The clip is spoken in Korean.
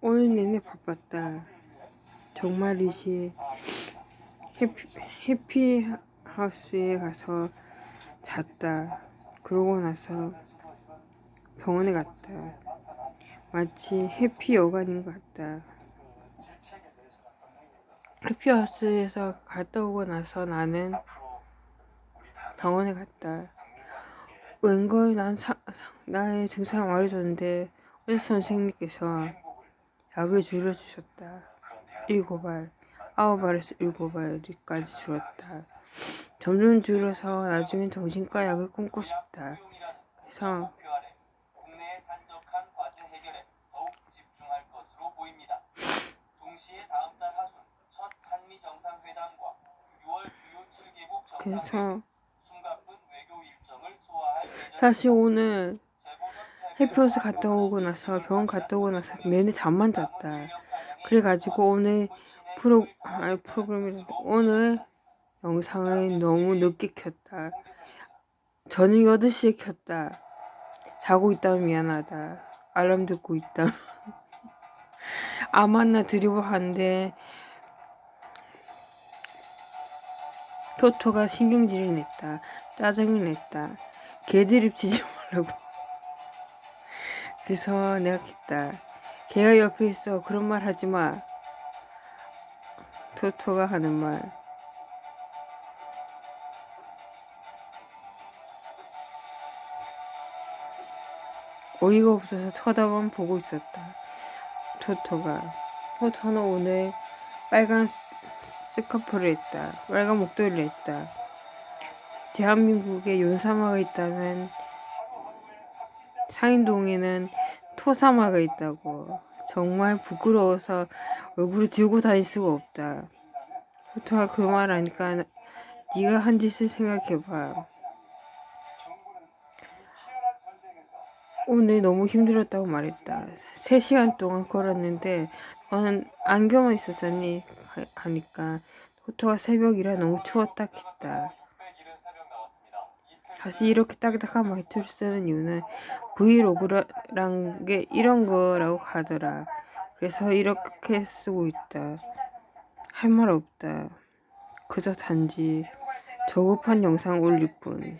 오늘 내내 바빴다. 정말이지. 해피, 해피하우스에 가서 잤다. 그러고 나서 병원에 갔다. 마치 해피 여관인 것 같다. 해피하우스에서 갔다 오고 나서 나는 병원에 갔다. 웬걸 난 사, 나의 증상을 말해줬는데 의사 선생님께서 약을 줄여주셨다. 일곱 알, 아홉 알에서 일곱 알까지 줄었다. 점점 줄어서 나중엔 정신과 약을 끊고 싶다. 그래서 국내에 산적한 과제 해결에 더욱 집중할 것으로 보입니다. 동시에 다음 달 하순 첫 한미 정상회담과 6월 주요 7개국 정상회담 그래서. 사실 오늘 해피호스 갔다 오고 나서 병원 갔다 오고 나서 내내 잠만 잤다. 그래가지고 오늘 프로 아니 프로그램이 오늘 영상을 너무 늦게 켰다. 저녁 8시에 켰다. 자고 있다면 미안하다. 알람 듣고 있다. 아 만나 드리블 하는데 토토가 신경질을 냈다. 짜증을 냈다. 개드립 치지 말라고. 그래서 내가 겠다. 걔가 옆에 있어. 그런 말 하지 마. 토토가 하는 말. 어이가 없어서 쳐다만 보고 있었다. 토토가. 토토는 오늘 빨간 스- 스카프를 했다. 빨간 목도리를 했다. 대한민국에 윤사마가 있다면 상인동에는 토사마가 있다고. 정말 부끄러워서 얼굴을 들고 다닐 수가 없다. 토토가 그 말 하니까 나- 네가 한 짓을 생각해봐. 오늘 너무 힘들었다고 말했다. 3시간 동안 걸었는데 너는 안경만 있었잖니 하- 하니까 토토가 새벽이라 너무 추웠다 했다. 673명 나왔습니다. 사실 이렇게 딱딱한 말투를 쓰는 이유는 브이로그란 게 이런 거라고 하더라. 그래서 이렇게 쓰고 있다. 할 말 없다. 그저 단지 저급한 영상 올릴 뿐.